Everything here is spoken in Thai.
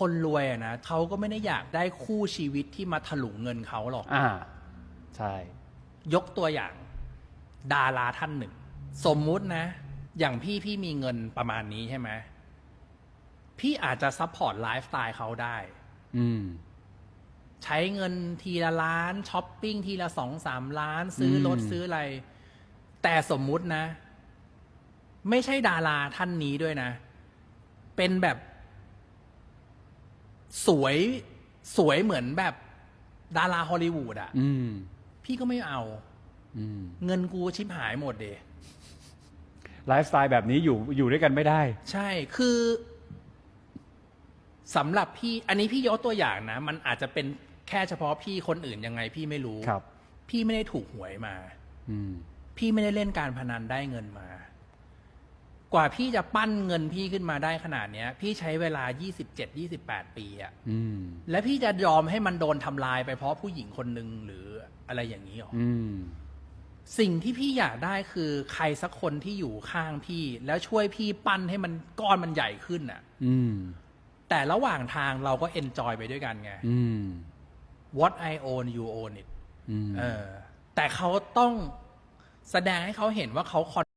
คนรวยอะนะเขาก็ไม่ได้อยากได้คู่ชีวิตที่มาถลุงเงินเขาหรอก อ่า ใช่ ยกตัวอย่าง ดาราท่านหนึ่ง สมมุตินะ อย่างพี่พี่มีเงินประมาณนี้ใช่ไหมพี่อาจจะซัพพอร์ตไลฟ์สไตล์เขาได้ อืม ใช้เงินทีละล้านช้อปปิ้งทีละสองสามล้าน ซื้อรถอืม ซื้ออะไร แต่สมมุตินะ ไม่ใช่ดาราท่านนี้ด้วยนะ เป็นแบบ สวยสวยเหมือนแบบดาราฮอลลีวูดอะอืมพี่ก็ไม่เอาอืมเงินกูชิบหายหมดเดไลฟ์สไตล์แบบนี้อยู่อยู่ด้วยกันไม่ได้ ใช่คือสำหรับพี่ อันนี้พี่ยกตัวอย่างนะ มันอาจจะเป็นแค่เฉพาะพี่คนอื่นยังไงพี่ไม่รู้ครับ พี่ไม่ได้ถูกหวยมา อืมพี่ไม่ได้เล่นการพนันได้เงินมา กว่าพี่จะปั้นเงินพี่ขึ้นมาได้ขนาดเนี้ย พี่ใช้เวลา 27 28 ปีอะอืมและพี่จะยอมให้มันโดนทำลายไปเพราะผู้หญิงคนหนึ่งหรืออะไรอย่างนี้หรออืมสิ่งที่พี่อยากได้คือใครสักคนที่อยู่ข้างพี่ แล้วช่วยพี่ปั้นให้มันก้อนมันใหญ่ขึ้นอะอืมแต่ระหว่างทางเราก็เอนจอยไปด้วยกันไงอืม what I own you own it อืมเออแต่เขาต้องแสดงให้เขาเห็นว่าเขาคอน